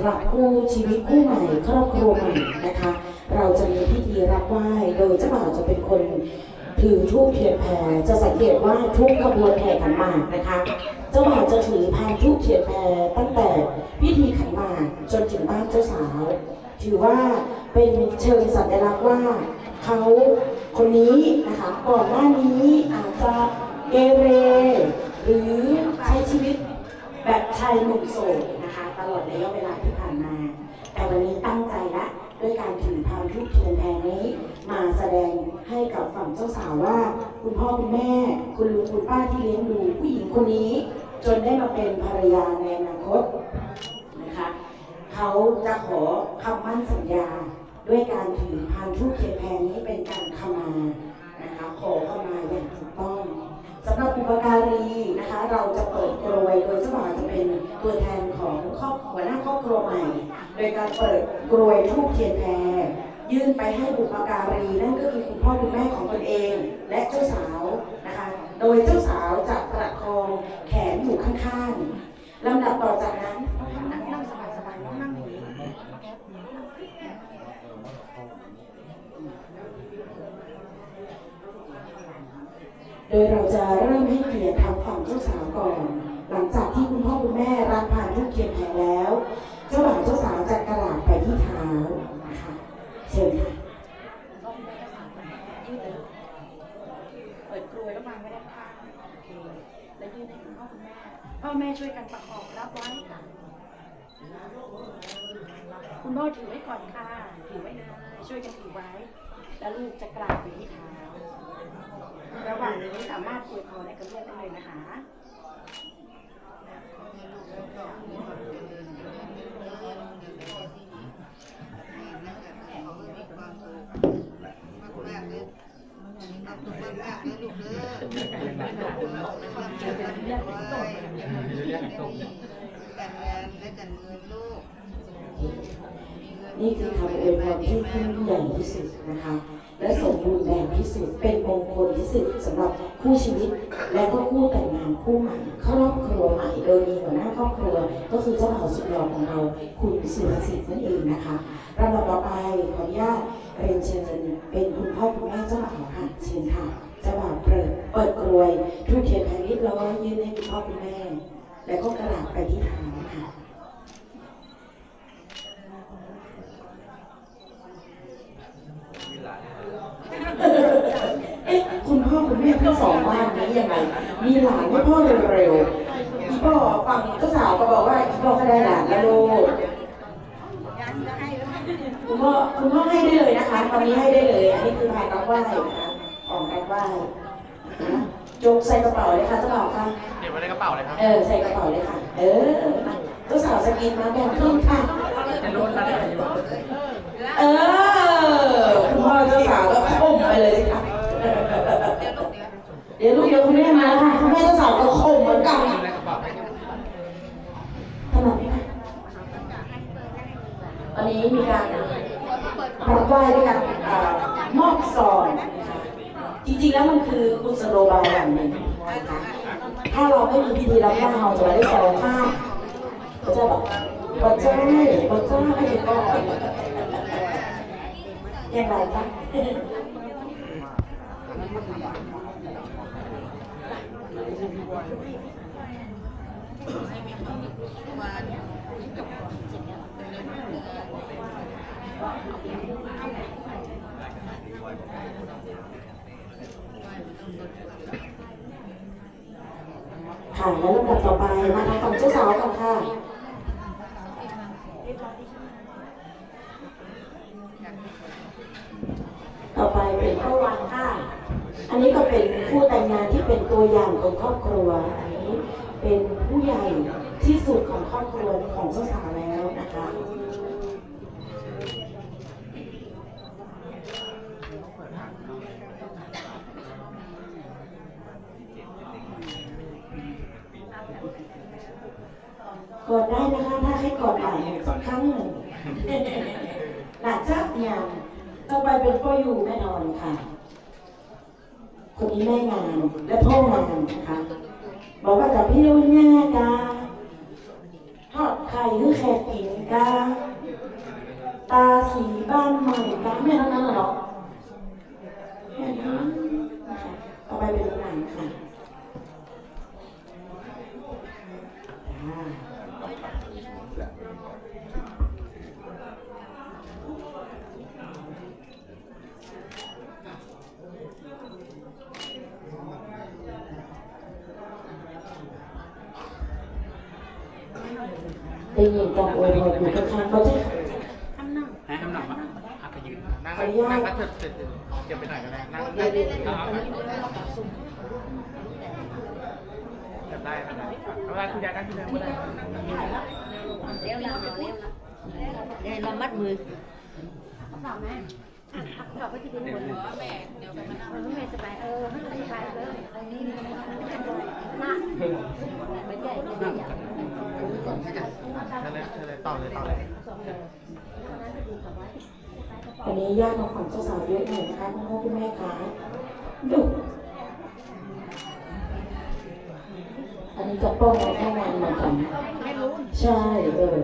ำหรับคู่ชีวิตคู่ใหม่ครอบครัวใหม่นะคะ เราจะมีพิธีรับไหว้โดยเจ้าบ่าวจะเป็นคนถือทูปเทียนแพรจะสังเกตว่าทุกขบวนแห่ขันหมากนะคะ เจ้าบ่าวจะถือพานทูปเทียนแพรตั้งแต่พิธีขันหมากจนถึงบ้านเจ้าสาว ถือว่าเป็นเชิงสัญลักษณ์ว่าเขาคนนี้นะคะก่อนหน้านี้อาจจะเกเร หรือใช้ชีวิตแบบชายหนุ่มโสด ตลอดระยะเวลาที่ผ่านมา แต่วันนี้ตั้งใจละด้วยการถือพานทุกเทียนแพรนี้มาแสดงให้กับฝั่งเจ้าสาวว่า คุณพ่อคุณแม่คุณลุงคุณป้าที่เลี้ยงดูผู้หญิงคนนี้ จนได้มาเป็นภรรยาในอนาคตนะคะเขาจะขอคำมั่นสัญญาด้วยการถือพานทูปเทียนแพรนี้เป็นการขมานะคะขอขมาอย่างถูกต้องสำหรับอุปการีนะคะ เราจะเปิดกรวยโดยเจ้าบ่าวจะเป็น ตัวแทนของครอบหัวหน้าครอบครัวใหม่ โดยการเปิดกรวยทูปเทียนแพรยื่นไปให้บุปการีนั่นก็คือคุณพ่อคุณแม่ของตนเอง และเจ้าสาวนะคะ โดยเจ้าสาวจะประคองแขนอยู่ข้างๆลำดับต่อจากนั้นนั่งสบายสบายนั่งนั่งอย่างนี้โดยเราจะเริ่ม ช่วยกันประคองรับไว้ค่ะ คุณพ่อถือไว้ก่อนค่ะ ถือไว้เลยช่วยกันถือไว้ แล้วลูกจะกราบไปที่เท้าระหว่างนี้สามารถอวยพรให้กับลูกได้เลยนะคะ นี่คือคำอวยพรที่ยิ่งใหญ่ที่สุดนะคะ และสมบูรณ์แบบที่สุดเป็นมงคลที่สุดสำหรับคู่ชีวิต และก็คู่แต่งงานคู่ใหม่ครอบครัวใหม่โดยมีหัวหน้าครอบครัว ก็คือเจ้าบ่าวสุดหล่อของเราคุณสุรสิทธิ์นั่นเองนะคะลำดับต่อไปขออนุญาตเรียนเชิญเป็นคุณพ่อคุณแม่เจ้าบ่าวค่ะเชิญค่ะเจ้าบ่าวเปิดเปิดกรวยทุกเทียนแพรนิดแล้วก็ยื่นให้คุณพ่อคุณแม่ แล้วก็กระดาษไปที่เท้าค่ะ เอ๊ะคุณพ่อคุณแม่ ทั้งสองบ้านนี้ยังไง มีหลานให้พ่อเร็วๆอีพ่อฝั่งเจ้าสาวก็บอกว่าอีพ่อก็ได้หลานแล้วลูกคุณพ่อคุณพ่อให้ได้เลยนะคะตอนนี้ให้ได้เลย อันนี้คือพานรับไหว้นะคะของรับไหว้จกใส่กระเป๋าเลยค่ะเจ้าบ่าวค่ะเก็บไว้ในกระเป๋าเลยครับ เออใส่กระเป๋าเลยค่ะ เออเจ้าสาวสกินมาแบ่งครึ่งค่ะจะรู้ทันได้อยู่เออคุณพ่อเจ้าสาวก็ข่มไปเลยสิคะ เดี๋ยวลูกเดี๋ยวคุณแม่มาแล้วค่ะคุณแม่จ้าสาวก็ข่มเหมือนกันถนัดไหมคะตอนนี้มีการรับไหว้ด้วยกันเอ่อมอบซองนจริงๆแล้วมันคือกุศโลบายอย่างหนึ่งถ้าเราไม่มีพิธีรับไหว้เราจะไม่ได้ซองผ้าเขาจะแบบบัจเจ้บัจเจ้ให้ก็ยังไงคะ ค่ะแล้วลำดับต่อไปมาทางฝั่งเจ้าสาวกันค่ะต่อไปเป็นข้อวันค่ะ อันนี้ก็เป็นคู่แต่งงานที่เป็นตัวอย่างของครอบครัวอันนี้เป็นผู้ใหญ่ ที่สุดของครอบครัวของเจ้าสาวแล้วนะคะกดได้นะคะถ้าให้กดใหม่สักครั้งหนึ่งหลังจากงานต่อไปเป็นพ่ออยู่แม่นอนค่ะ คนนี้แม่งานและพ่องานนะคะบอกว่ากับพี่รุ่นย่ากาทอดไข่หรือแค่ตีนกาตาสีบ้านใหม่กาไม่ทั้งนั้นเหรอแม่นั้นต่อไปเป็นหนังค่ะ ได้ยินการอวยพรอยู่ข้างๆเขาจะทำนั่งให้ทำหนักมาอาจจะยืนนั่งขออนุญาตนั่งก็เถิดเถิดเก็บไปไหน่อยก็ได้นั่งเดี๋ยวเดี๋ยวเเดี๋ยวตอนนี้เราปรับซุ่มก็บได้ก็ได้เอาได้คุณยายนั่งที่เดิมก็ได้เร็วแล้วเร็วล้วเดี๋ยวเรามัดมือเปล่าแม่เราก็จะเป็นคนว่าแม่เดี๋ยวไปมานั่งแม่สบายเออไม่สบายเลยอันนี้นี่ไม่ต้องนั่งไม่ใหญ่ไม่ใหญ่ เชิญเลยเชิญเลยต่อเลยต่อเลยวันนี้ญาติมาฝั่งเจ้าสาวเยอะหน่อยนะคะคุณพ่อคุณแม่คะดุอันนี้จะป้องกันแค่งานเหมือนกันไม่รู้ใช่เออ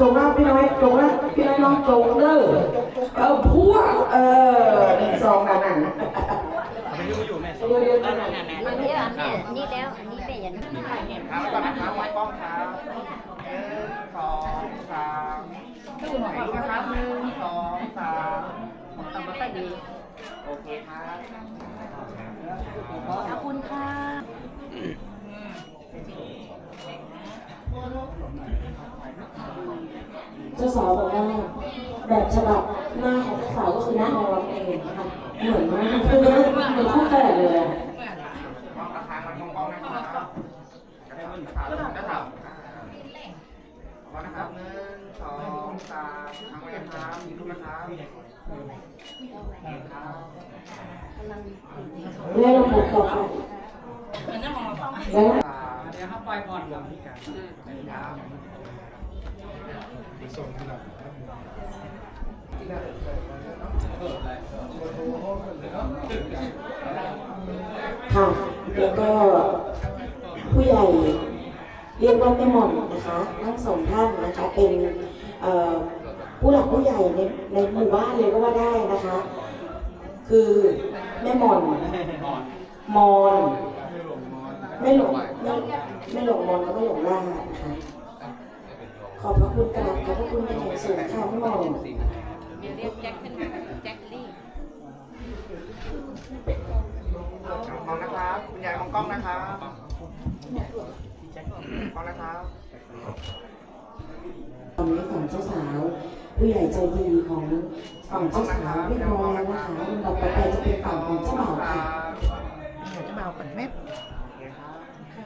จงละพี่น้อยจงละพี่น้อยน้องจงเด้อเออพวกเออหนึ่งสองนั่นน่ะเอาไปยุ่งอยู่แม่เดี๋ยวเดี๋ยวนั่นน่ะมันเยอะเนี่ยนี่แล้วอันนี้เป็นอย่างนี้ ครับก่อนนะครับวางกล้องครับหนึ่งสองสามดูหน่อยนะครับหนึ่งสองสามทำมาตั้ดีโอเคครับขอบคุณค่ะเจ้าสาวบอกว่าแบบฉบับหน้าของเจ้าสาวก็คือหน้าของเราเองนะคะเหมือนมากเหมือนคู่แฝดเลยอะ มองกระถางมันมองกล้องนะครับ กระถางกระถางกระถางพอนะครับหนึ่งสองสามทางไว้นะครับยิ้มนะครับครับแล้วเราพูดต่อไปแล้วเดี๋ยวเข้าไปก่อนผมพี่กันครับค่ะแล้วก็ผู้ใหญ่ เรียกว่าแม่หม่อนนะคะทั้งสองท่านนะคะเป็นผู้หลักผู้ใหญ่ในในหมู่บ้านเลยก็ว่าได้นะคะ คือแม่หม่อนมอนไม่หลงไม่ไม่หลงมอนแล้วก็หลงล่านะคะขอบพระคุณกราบขอบพระคุณเป็นอย่างสูงค่ะแม่หม่อนเรียกแจ็คขึ้นมาแจ็คลี่มองนะครับคุณยายมองกล้องนะครับ มองนะครับตอนนี้ฝั่งเจ้าสาวผู้ใหญ่ใจดีของฝั่งเจ้าสาวเรียบร้อยแล้วนะคะลำดับต่อไปจะเป็นฝั่งของเจ้าบ่าวค่ะเดี๋ยวจะมาเอาปัดเม็ด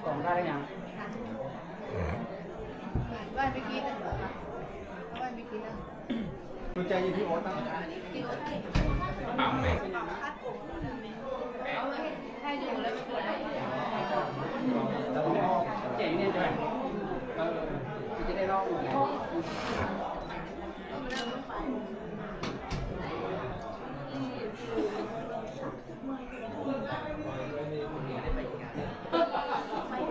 กล่องได้หรือยังว่าไปกินนะว่าไปกินนะคุณใจอยู่ที่โอ๊ตตั้งปั๊มเม็ด ถ้าอยู่แล้วไปกิน เจ๋งเนี่ยใช่ไหมเออจะได้ลองเ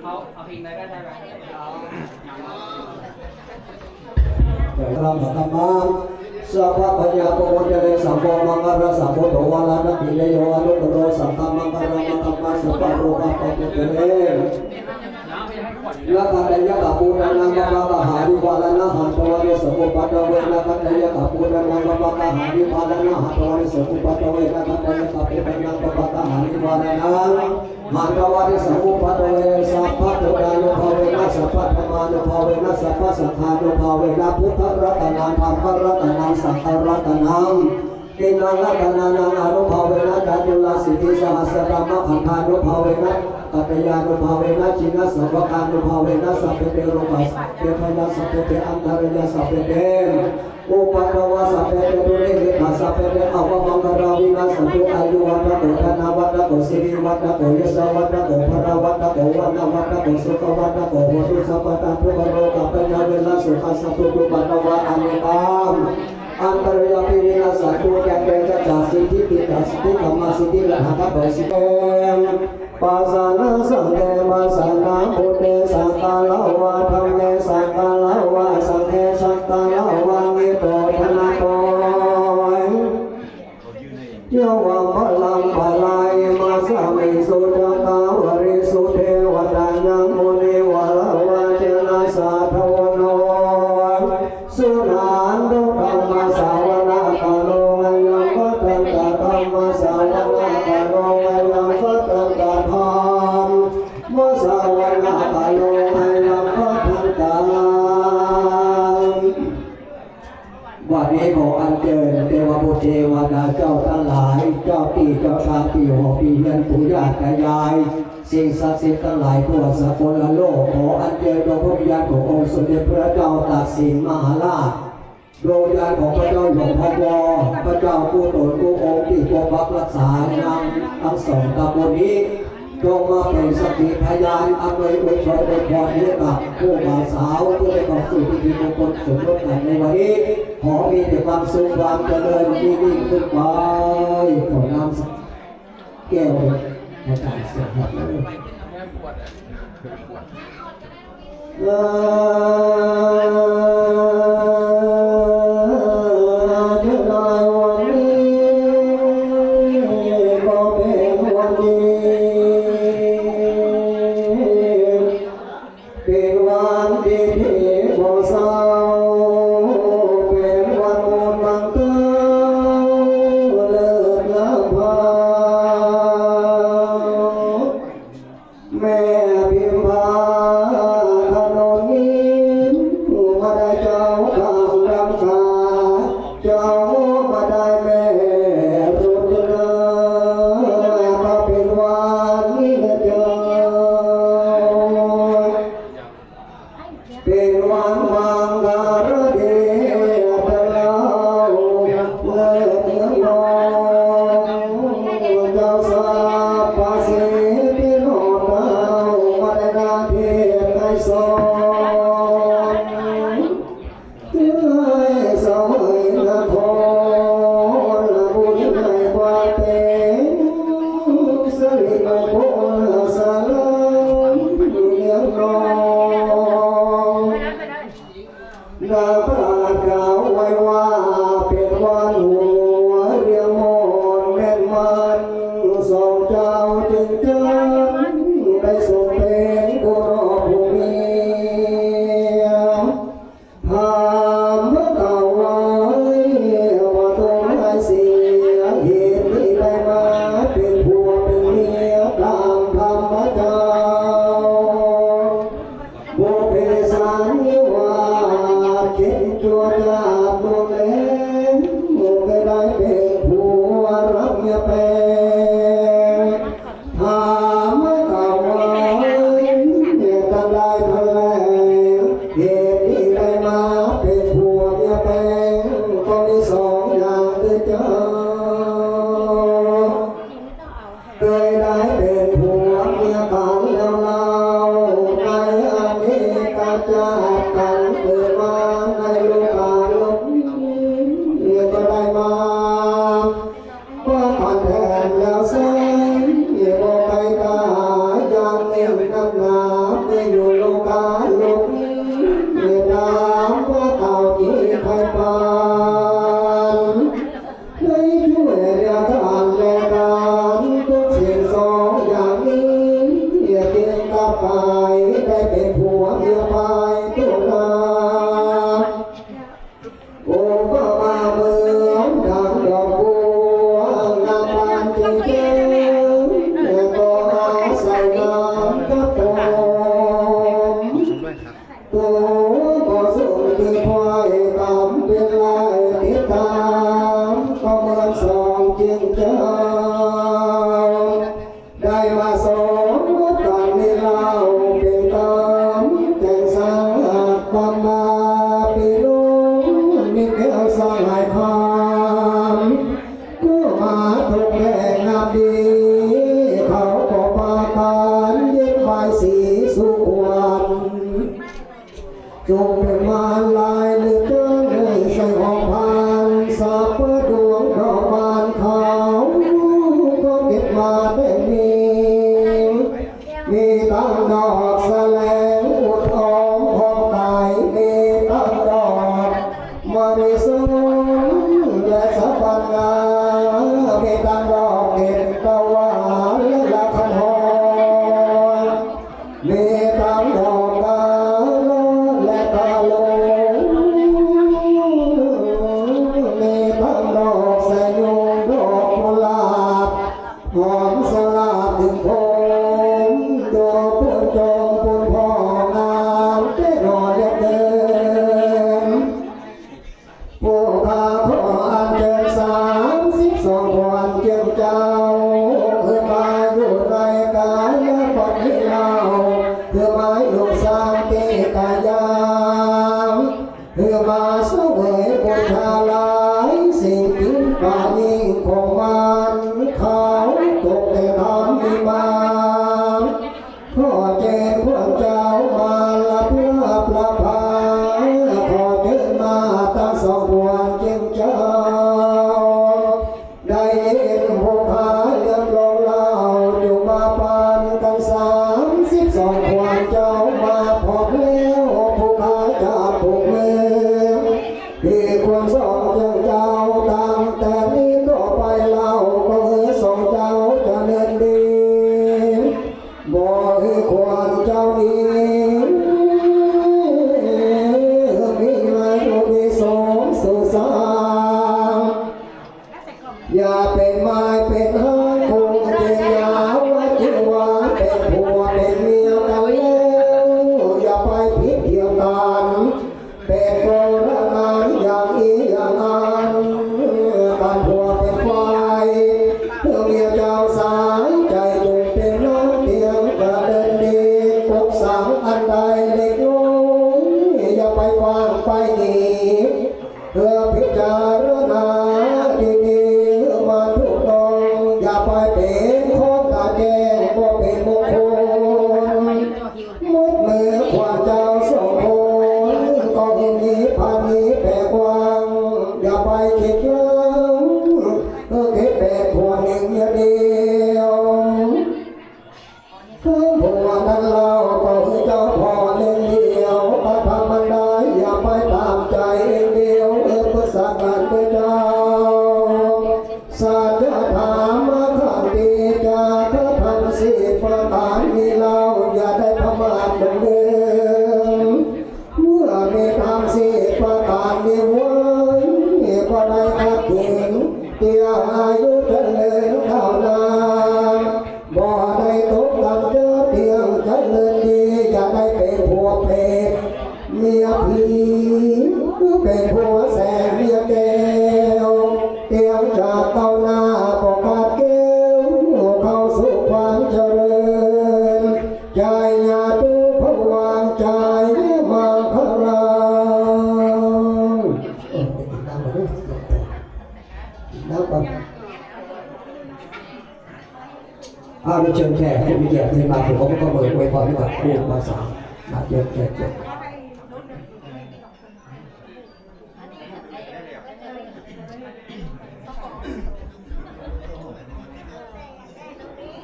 ขาเอาเพลงได้ได้ไหมเอา พระธรรมา สัพพะพยาปโมจเรสัมโพมั งคารสัมโพโตวาลานะปิเลโยอนุตโรสัมมามังคารมังคัมมาสัพพะโรปะปะปุเตเรน้ำไปให้ขวดละคันตยะกะปูนังนังปะปะหาริวาลานะหันตวะเรสัมโพปะตะเวนะคันตยะกะปูนังนังปะปะหาริวาลานะหันตวะเรสัมโพปะตะเวนะคันตยะกะปูนังนังปะปะหาริวาลานะหันตวะเรสัมโพปะตะเวสัพพะโตดานุภาเวนะสัพพะธรรมานุภาเวนะสัพพะสังฆานุภาเวนะพุทธรัตนังธรรมรัตนังสังฆรัตนังกินังรัตนานังอนุภาเวนะจัตุลาสิทธิสหัสรามะขันธานุภาเวนะ กัตยานุภาเวนะจินะสัพพานุภาเวนะสัพเพเตโรปัสเตพยาสัพเพเตอันตรยาสัพเพเตอุปตวะสัพเพเตตุเรวิทัสสัพเพเตอวมังคาราวินาสัตุอายุวัตโกธนาวัตโกสิริวัตโกยสวัตโกภรวัตโกวันนวัตโกสุขวัตโกโหตุสัพพะตาทุกโรกัปปะญาเวนะสุขัสสะตุตุปัตวะอเนกามอันตรยาปิวินาสตุแกเปจะจาสิทธิปิตาสิทธิธรรมสิทธิละหะบสิเตม ปัสสานาสังเกมาสังฆาพุตเตสังฆาลาวะธรรมเนสังฆาลาวะสังเทสังฆาลาวา ขยาย สิ่งศักดิ์สิทธิ์ทั้งหลายทั่วสกลโลกขออันเจริญดวงพระวิญญาณขององค์สมเด็จพระเจ้าตากสินมหาราชดวงาณของพระเจ้าหลวงพ่อวอพระเจ้าผู้ตนผู้องค์ที่ปกปักรักษานงทั้งสองตำบลนี้จงมาเป็นสักขีพยานอำนวยอวยพรอวยพรให้กับผู้บ่าวสาวผู้ได้ของสู่ที่มีมงคลสมรสกันในวันนี้ขอมีแต่ความสุขความเจริญยิ่งขึ้นไปขอนำแก้ว เสียงหัวเลย God. แต่โบรา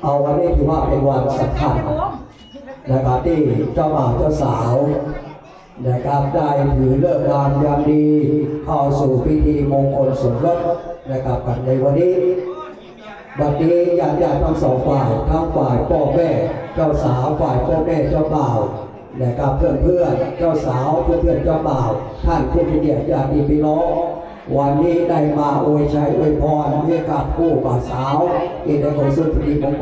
เอาวันนี้ถือว่าเป็นวันสำคัญนะครับที่เจ้าบ่าวเจ้าสาวนะครับได้ถือเลิกงามยามดีเข้าสู่พิธีมงคลสมรสนะครับกันในวันนี้บัดนี้ญาติญาติทั้งสองฝ่ายทั้งฝ่ายพ่อแม่เจ้าสาวฝ่ายพ่อแม่เจ้าบ่าวนะครับเพื่อนเพื่อนเจ้าสาวเพื่อนเพื่อนเจ้าบ่าว ท่านผู้มีเกียรติญาติพี่น้องวันนี้ได้มาอวยชัยอวยพรให้กับคู่บ่าวสาวที่ได้คนสุดพิธีมงคล